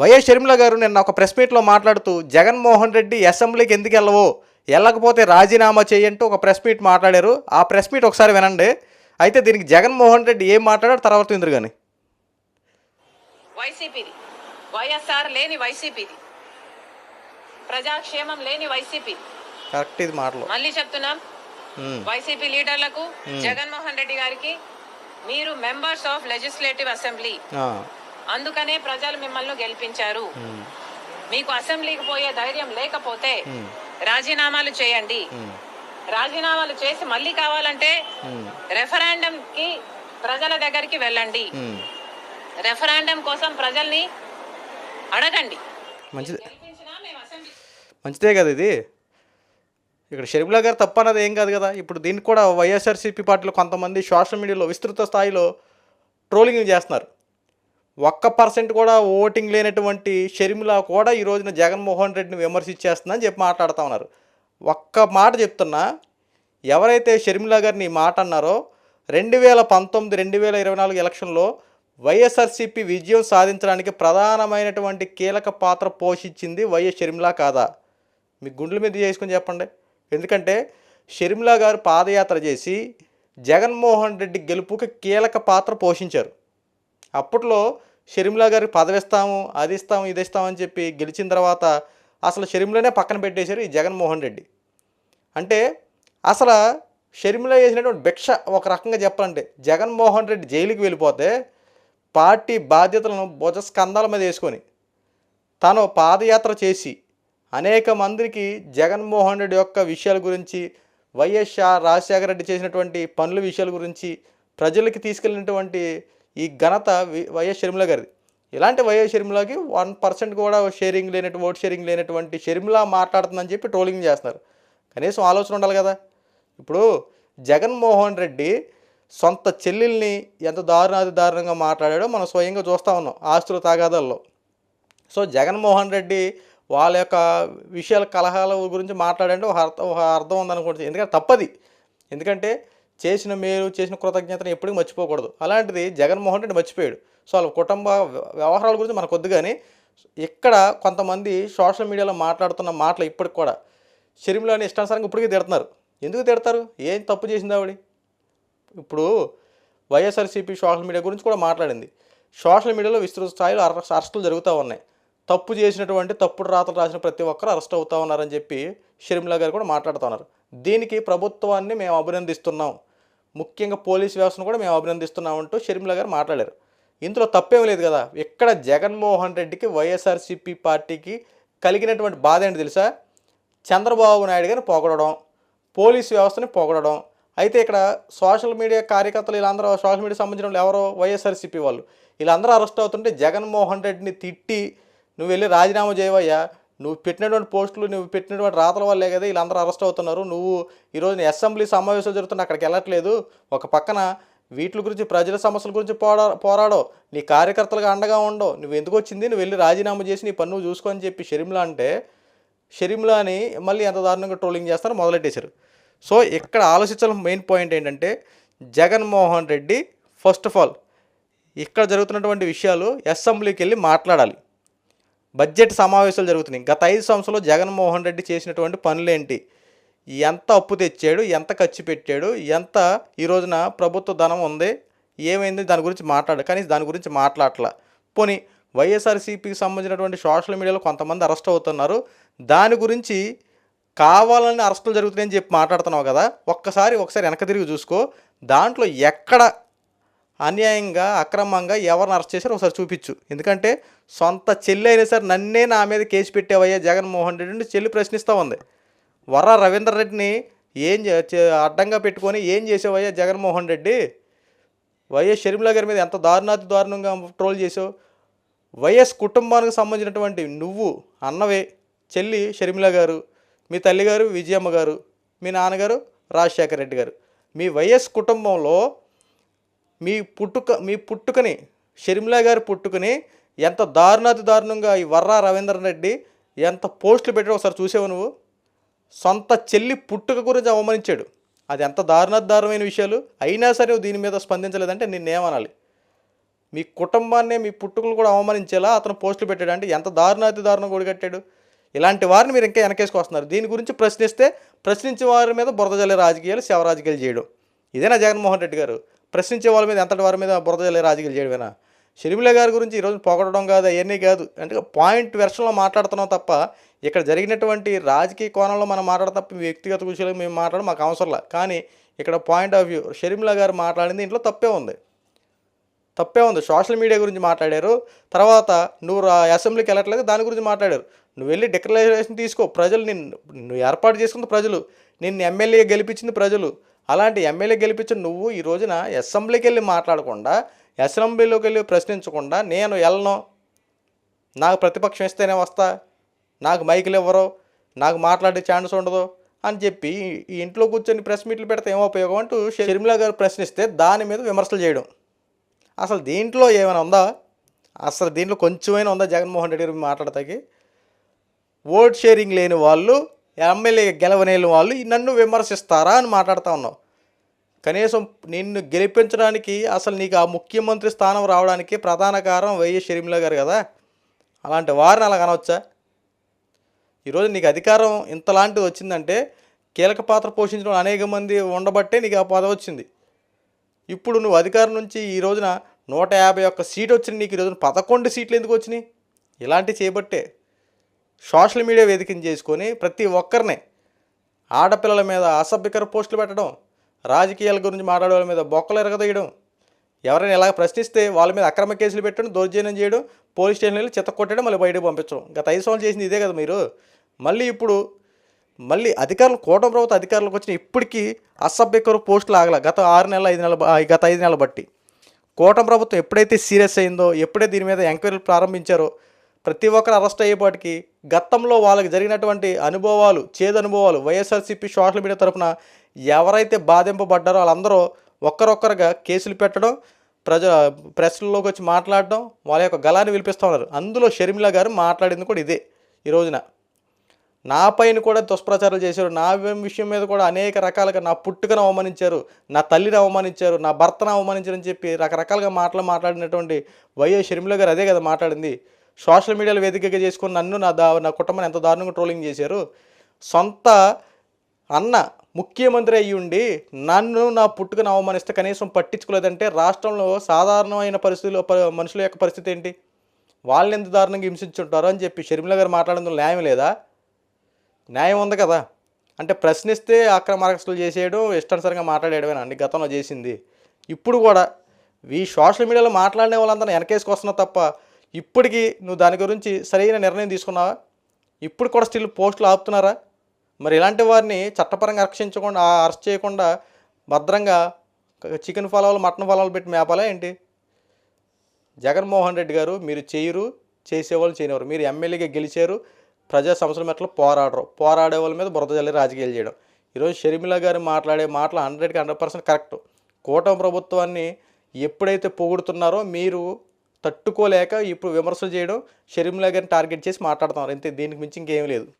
YS Sharmila గారు నిన్న ఒక ప్రెస్ మీట్లో మాట్లాడుతూ జగన్మోహన్ రెడ్డి అసెంబ్లీకి ఎందుకు వెళ్ళవో? వెళ్ళకపోతే రాజీనామా చేయంటూ ఒక ప్రెస్ మీట్ మాట్లాడారు. ఆ ప్రెస్ మీట్ ఒకసారి వినండి. అయితే దీనికి జగన్మోహన్ రెడ్డి ఏం మాట్లాడారు? తర్వాత ఇందరు కానీ. వైసీపీది. వైఎస్ఆర్ లేని వైసీపీది. ప్రజాక్షేమం లేని వైసీపీ. కరెక్ట్ ఇది మాటలు. మళ్ళీ చెప్తున్నాం. వైసీపీ లీడర్లకు జగన్మోహన్ రెడ్డి గారికి మీరు మెంబర్స్ ఆఫ్ లెజిస్లేటివ్ అసెంబ్లీ. అందుకనే ప్రజలు మిమ్మల్ని గెలిపించారు. మీకు అసెంబ్లీకి పోయే ధైర్యం లేకపోతే రాజీనామాలు చేయండి. రాజీనామాలు చేసి మళ్ళీ కావాలంటే రెఫరాండం కి ప్రజల దగ్గరికి వెళ్ళండి. రెఫరాండం కోసం ప్రజల్ని అడగండి. మంచిది. కదా ఇది? ఇక్కడ షర్మిలా గారు తప్ప అన్నది ఏం కాదు కదా? ఇప్పుడు దీనికి కూడా వైఎస్ఆర్సీపీ పార్టీలో కొంతమంది సోషల్ మీడియాలో విస్తృత స్థాయిలో ట్రోలింగ్ చేస్తున్నారు. ఒక్క పర్సెంట్ కూడా ఓటింగ్ లేనటువంటి షర్మిల కూడా ఈ రోజున జగన్మోహన్ రెడ్డిని విమర్శించేస్తుందని చెప్పి మాట్లాడుతూ ఉన్నారు. ఒక్క మాట చెప్తున్నా ఎవరైతే షర్మిల గారిని ఈ మాట అన్నారో రెండు వేల పంతొమ్మిది రెండు వేల ఇరవై నాలుగు ఎలక్షన్లో వైఎస్ఆర్సీపీ విజయం సాధించడానికి ప్రధానమైనటువంటి కీలక పాత్ర పోషించింది వైఎస్ షర్మిల కాదా? మీ గుండెల మీద చేసుకొని చెప్పండి. ఎందుకంటే షర్మిల గారు పాదయాత్ర చేసి జగన్మోహన్ రెడ్డి గెలుపుకి కీలక పాత్ర పోషించారు. అప్పట్లో షర్మిలా గారికి పదవి ఇస్తాము అది ఇస్తాము ఇది ఇస్తామని చెప్పి గెలిచిన తర్వాత అసలు షర్మిలనే పక్కన పెట్టేశారు ఈ జగన్మోహన్ రెడ్డి. అంటే అసలు షర్మిల చేసినటువంటి భిక్ష ఒక రకంగా చెప్పాలంటే జగన్మోహన్ రెడ్డి జైలుకి వెళ్ళిపోతే పార్టీ బాధ్యతలను భుజ స్కంధాల మీద వేసుకొని తాను పాదయాత్ర చేసి అనేక మందికి జగన్మోహన్ రెడ్డి యొక్క విషయాల గురించి వైఎస్ఆర్ రాజశేఖర రెడ్డి చేసినటువంటి పనుల విషయాల గురించి ప్రజలకి తీసుకెళ్ళినటువంటి ఈ ఘనత వైఎస్ షర్మిల గారిది. ఇలాంటి వైఎస్ షర్మిలకి వన్ పర్సెంట్ కూడా షేరింగ్ లేనట్టు ఓట్ షేరింగ్ లేనటువంటి షర్మిల మాట్లాడుతుందని చెప్పి ట్రోలింగ్ చేస్తున్నారు. కనీసం ఆలోచన ఉండాలి కదా. ఇప్పుడు జగన్మోహన్ రెడ్డి సొంత చెల్లెల్ని ఎంత దారుణాది దారుణంగా మాట్లాడాడో మనం స్వయంగా చూస్తూ ఉన్నాం ఆస్తుల తాగాదాల్లో. సో జగన్మోహన్ రెడ్డి వాళ్ళ యొక్క విషయాల కలహాల గురించి మాట్లాడంటే ఒక అర్థం ఒక అర్థం ఉందనుకుంటుంది ఎందుకంటే తప్పది. ఎందుకంటే చేసిన మేలు చేసిన కృతజ్ఞతను ఎప్పుడూ మర్చిపోకూడదు. అలాంటిది జగన్మోహన్ రెడ్డి మర్చిపోయాడు. సో వాళ్ళ కుటుంబ వ్యవహారాల గురించి మనకు వద్దు కానీ ఇక్కడ కొంతమంది సోషల్ మీడియాలో మాట్లాడుతున్న మాటలు ఇప్పటికి కూడా షర్మిలని ఇష్టానుసారంగా ఇప్పటికీ తిడుతున్నారు. ఎందుకు తిడతారు? ఏం తప్పు చేసింది ఆవిడ? ఇప్పుడు వైఎస్ఆర్సీపీ సోషల్ మీడియా గురించి కూడా మాట్లాడింది. సోషల్ మీడియాలో విస్తృత స్థాయిలో అరెస్టులు జరుగుతూ ఉన్నాయి. తప్పు చేసినటువంటి తప్పుడు రాతలు రాసిన ప్రతి ఒక్కరు అరెస్ట్ అవుతా ఉన్నారని చెప్పి షర్మిల గారు కూడా మాట్లాడుతున్నారు దీనికి ప్రభుత్వాన్ని మేము అభినందిస్తున్నాం. ముఖ్యంగా పోలీస్ వ్యవస్థను కూడా మేము అభినందిస్తున్నామంటూ షర్మిల గారు మాట్లాడారు. ఇందులో తప్పేం లేదు కదా? ఇక్కడ జగన్మోహన్ రెడ్డికి వైఎస్ఆర్సీపీ పార్టీకి కలిగినటువంటి బాధ ఏంటి తెలుసా? చంద్రబాబు నాయుడు గారిని పొగడడం పోలీస్ వ్యవస్థని పొగడడం. అయితే ఇక్కడ సోషల్ మీడియా కార్యకర్తలు వీళ్ళందరూ సోషల్ మీడియా సంబంధించిన వాళ్ళు ఎవరో? వైఎస్ఆర్సీపీ వాళ్ళు. వీళ్ళందరూ అరెస్ట్ అవుతుంటే జగన్మోహన్ రెడ్డిని తిట్టి నువ్వు వెళ్ళి రాజీనామా చేయవయ్యా. నువ్వు పెట్టినటువంటి పోస్టులు నువ్వు పెట్టినటువంటి రాతల వల్లే కదా వీళ్ళందరూ అరెస్ట్ అవుతున్నారు. నువ్వు ఈరోజు అసెంబ్లీ సమావేశాలు జరుగుతున్న అక్కడికి వెళ్ళట్లేదు. ఒక పక్కన వీటి గురించి ప్రజల సమస్యల గురించి పోరా పోరాడో నీ కార్యకర్తలుగా అండగా ఉండవు నువ్వు ఎందుకు వచ్చింది? నువ్వు వెళ్ళి రాజీనామా చేసి నీ పన్ను చూసుకొని చెప్పి షర్మిల అంటే షర్మిలాని మళ్ళీ ఎంత దారుణంగా ట్రోలింగ్ చేస్తారో మొదలెట్టేశారు. సో ఇక్కడ ఆలోచించాల్సిన మెయిన్ పాయింట్ ఏంటంటే Jaganmohan Reddy first of all ఇక్కడ జరుగుతున్నటువంటి విషయాలు అసెంబ్లీకి వెళ్ళి మాట్లాడాలి. బడ్జెట్ సమావేశాలు జరుగుతున్నాయి. గత ఐదు సంవత్సరాలు జగన్మోహన్ రెడ్డి చేసినటువంటి పనులేంటి? ఎంత అప్పు తెచ్చాడు? ఎంత ఖర్చు పెట్టాడు? ఎంత ఈ రోజున ప్రభుత్వ ధనం ఉంది? ఏమైంది? దాని గురించి మాట్లాడు కానీ దాని గురించి మాట్లాడట్లా. పోనీ వైఎస్ఆర్సీపీకి సంబంధించినటువంటి సోషల్ మీడియాలో కొంతమంది అరెస్ట్ అవుతున్నారు. దాని గురించి కావాలని అరెస్టులు జరుగుతున్నాయని చెప్పి మాట్లాడుతున్నావు కదా? ఒక్కసారి ఒకసారి వెనక తిరిగి చూసుకో. దాంట్లో ఎక్కడ అన్యాయంగా అక్రమంగా ఎవరిని అరెస్ట్ చేశారో ఒకసారి చూపించు. ఎందుకంటే సొంత చెల్లి అయినా సరే నన్నే నా మీద కేసు పెట్టావయ్యా జగన్మోహన్ రెడ్డిని చెల్లి ప్రశ్నిస్తూ ఉంది. వర రవీంద్ర రెడ్డిని ఏం అడ్డంగా పెట్టుకొని ఏం చేసావయ్యా జగన్మోహన్ రెడ్డి? వైఎస్ షర్మిల గారి మీద ఎంత దారుణాతి దారుణంగా ట్రోల్ చేసావు? వైఎస్ కుటుంబానికి సంబంధించినటువంటి నువ్వు అన్నవే చెల్లి షర్మిల గారు మీ తల్లిగారు విజయమ్మ గారు మీ నాన్నగారు రాజశేఖర రెడ్డి గారు. మీ వైఎస్ కుటుంబంలో మీ పుట్టుక మీ పుట్టుకని షర్మిలా గారి పుట్టుకని ఎంత దారుణాతి దారుణంగా ఈ వర్రా రవీంద్ర రెడ్డి ఎంత పోస్టులు పెట్టాడో ఒకసారి చూసావు నువ్వు? సొంత చెల్లి పుట్టుక గురించి అవమానించాడు. అది ఎంత దారుణాతి దారుణమైన విషయాలు? అయినా సరే దీని మీద స్పందించలేదంటే నిన్నేమనాలి? మీ కుటుంబాన్ని మీ పుట్టుకలు కూడా అవమానించేలా అతను పోస్టులు పెట్టాడు అంటే ఎంత దారుణాతి దారుణం కట్టాడు. ఇలాంటి వారిని మీరు ఇంకా వెనకేసుకొస్తున్నారు దీని గురించి ప్రశ్నిస్తే ప్రశ్నించే వారి మీద బురద జల్లే రాజకీయాలు శవ రాజకీయాలు చేయడం. ఇదేనా జగన్మోహన్ రెడ్డి గారు? ప్రశ్నించే వాళ్ళ మీద ఎంతటి వారి మీద బురద రాజకీయాలు చేయడమేనా? షర్మిల గారి గురించి ఈరోజు పొగడడం కాదు అవన్నీ కాదు. అంటే పాయింట్ వెర్షన్లో మాట్లాడుతున్నాం తప్ప ఇక్కడ జరిగినటువంటి రాజకీయ కోణంలో మనం మాట్లాడడం తప్ప వ్యక్తిగత విషయాలు మేము మాట్లాడడం మాకు అవసరంలా కానీ ఇక్కడ పాయింట్ ఆఫ్ వ్యూ షర్మిల గారు మాట్లాడింది ఇంట్లో తప్పే ఉంది. తప్పే ఉంది. సోషల్ మీడియా గురించి మాట్లాడారు. తర్వాత నువ్వు అసెంబ్లీకి వెళ్ళట్లేదు దాని గురించి మాట్లాడారు. నువ్వు వెళ్ళి డిక్లరేషన్ తీసుకో. ప్రజలు నిన్ను నువ్వు ఏర్పాటు చేసుకుంది ప్రజలు. నిన్ను ఎమ్మెల్యే గెలిపించింది ప్రజలు. అలాంటి ఎమ్మెల్యే గెలిపించిన నువ్వు ఈ రోజున అసెంబ్లీకి వెళ్ళి మాట్లాడకుండా అసెంబ్లీలోకి వెళ్ళి ప్రశ్నించకుండా నేను వెళ్ళను. నాకు ప్రతిపక్షం ఇస్తేనే వస్తా. నాకు మైకులు ఇవ్వరు. నాకు మాట్లాడే ఛాన్స్ ఉండదు అని చెప్పి ఈ ఇంట్లో కూర్చొని ప్రెస్ మీట్లు పెడితే ఏమో ఉపయోగం అంటూ షర్మిలా గారు ప్రశ్నిస్తే దాని మీద విమర్శలు చేయడం. అసలు దీంట్లో ఏమైనా ఉందా? అసలు దీంట్లో కొంచెమైనా ఉందా? జగన్మోహన్ రెడ్డి గారు మాట్లాడతాకి ఓట్ షేరింగ్ లేని వాళ్ళు ఎమ్మెల్యే గెలవనేలు వాళ్ళు నన్ను విమర్శిస్తారా అని మాట్లాడుతూ ఉన్నావు. కనీసం నిన్ను గెలిపించడానికి అసలు నీకు ఆ ముఖ్యమంత్రి స్థానం రావడానికి ప్రధాన కారణం వైఎస్ షర్మిల గారు కదా. అలాంటి వారిని అలా కనవచ్చా? ఈరోజు నీకు అధికారం ఇంతలాంటిది వచ్చిందంటే కీలక పాత్ర పోషించడం అనేక మంది ఉండబట్టే నీకు ఆ పదవి వచ్చింది. ఇప్పుడు నువ్వు అధికారం నుంచి ఈ రోజున నూట యాభై ఒక్క సీట్ వచ్చింది నీకు ఈ రోజున పదకొండు సీట్లు ఎందుకు వచ్చినాయి? ఇలాంటివి చేయబట్టే సోషల్ మీడియా వేదికను చేసుకొని ప్రతి ఒక్కరిని ఆడపిల్లల మీద అసభ్యకర పోస్టులు పెట్టడం రాజకీయాల గురించి మాట్లాడే వాళ్ళ మీద బొక్కలు ఎరగదీయడం ఎవరైనా ఇలా ప్రశ్నిస్తే వాళ్ళ మీద అక్రమ కేసులు పెట్టడం దౌర్జన్యం చేయడం పోలీస్ స్టేషన్ వెళ్ళి చెత్త కొట్టడం మళ్ళీ బయటకు పంపించడం. గత ఐదు సంవత్సరాలు చేసింది ఇదే కదా మీరు. మళ్ళీ ఇప్పుడు మళ్ళీ అధికారులు కూటమి ప్రభుత్వ అధికారులకు వచ్చిన ఇప్పటికీ అసభ్యకర పోస్టులు ఆగల గత ఆరు నెలల ఐదు నెలల గత ఐదు నెలల బట్టి. కూటమి ప్రభుత్వం ఎప్పుడైతే సీరియస్ అయిందో ఎప్పుడైతే దీని మీద ఎంక్వైరీలు ప్రారంభించారో ప్రతి ఒక్కరు అరెస్ట్ అయ్యేపాటికి గతంలో వాళ్ళకి జరిగినటువంటి అనుభవాలు చేదు అనుభవాలు వైఎస్ఆర్సీపీ సోషల్ మీడియా తరఫున ఎవరైతే బాధింపబడ్డారో వాళ్ళందరూ ఒక్కరొక్కరుగా కేసులు పెట్టడం ప్రజ ప్రెస్లలోకి వచ్చి మాట్లాడడం వాళ్ళ యొక్క గలాన్ని వినిపిస్తూ ఉన్నారు. అందులో షర్మిల గారు మాట్లాడింది కూడా ఇదే ఈ రోజున. నా పైన కూడా దుష్ప్రచారాలు చేశారు. నా విషయం మీద కూడా అనేక రకాలుగా నా పుట్టుకను అవమానించారు నా తల్లిని అవమానించారు నా భర్తను అవమానించారని చెప్పి రకరకాలుగా మాటలు మాట్లాడినటువంటి వైఎస్ షర్మిల గారు అదే కదా మాట్లాడింది. సోషల్ మీడియాలో వేదికగా చేసుకుని నన్ను నా దా నా కుటుంబాన్ని ఎంత దారుణంగా ట్రోలింగ్ చేశారు. సొంత అన్న ముఖ్యమంత్రి అయ్యి ఉండి నన్ను నా పుట్టుకను అవమానిస్తే కనీసం పట్టించుకోలేదంటే రాష్ట్రంలో సాధారణమైన పరిస్థితుల్లో మనుషుల యొక్క పరిస్థితి ఏంటి? వాళ్ళని ఎంత దారుణంగా హింసించుంటారో అని చెప్పి షర్మిల గారు మాట్లాడడం న్యాయం లేదా? న్యాయం ఉంది కదా. అంటే ప్రశ్నిస్తే అక్రమ చేసేయడం చేసేయడం ఇష్టానుసారంగా మాట్లాడేయడమేనండి గతంలో చేసింది. ఇప్పుడు కూడా ఈ సోషల్ మీడియాలో మాట్లాడిన వాళ్ళందరూ వెనకేసుకొస్తున్నావు తప్ప ఇప్పటికీ నువ్వు దాని గురించి సరైన నిర్ణయం తీసుకున్నావా? ఇప్పుడు కూడా స్టిల్ పోస్టులు ఆపుతున్నారా? మరి ఇలాంటి వారిని చట్టపరంగా రక్షించకుండా అరెస్ట్ చేయకుండా భద్రంగా చికెన్ ఫలాలు మటన్ ఫలాలు పెట్టి మేపాలా ఏంటి? జగన్మోహన్ రెడ్డి గారు మీరు చేయరు చేసేవాళ్ళు చేయనివారు మీరు ఎమ్మెల్యేగా గెలిచారు ప్రజా సమస్యల మెట్ల పోరాడరు. పోరాడే వాళ్ళ మీద బురద జల్లి రాజకీయాలు చేయడం. ఈరోజు షర్మిల గారు మాట్లాడే మాటలు హండ్రెడ్కి హండ్రెడ్ పర్సెంట్ కరెక్ట్. కూటమి ప్రభుత్వాన్ని ఎప్పుడైతే పొగుడుతున్నారో మీరు తట్టుకోలేక ఇప్పుడు విమర్శలు చేయడం షర్మిల గారిని టార్గెట్ చేసి మాట్లాడుతున్నారు. అంతే దీనికి మించి ఇంకేం లేదు.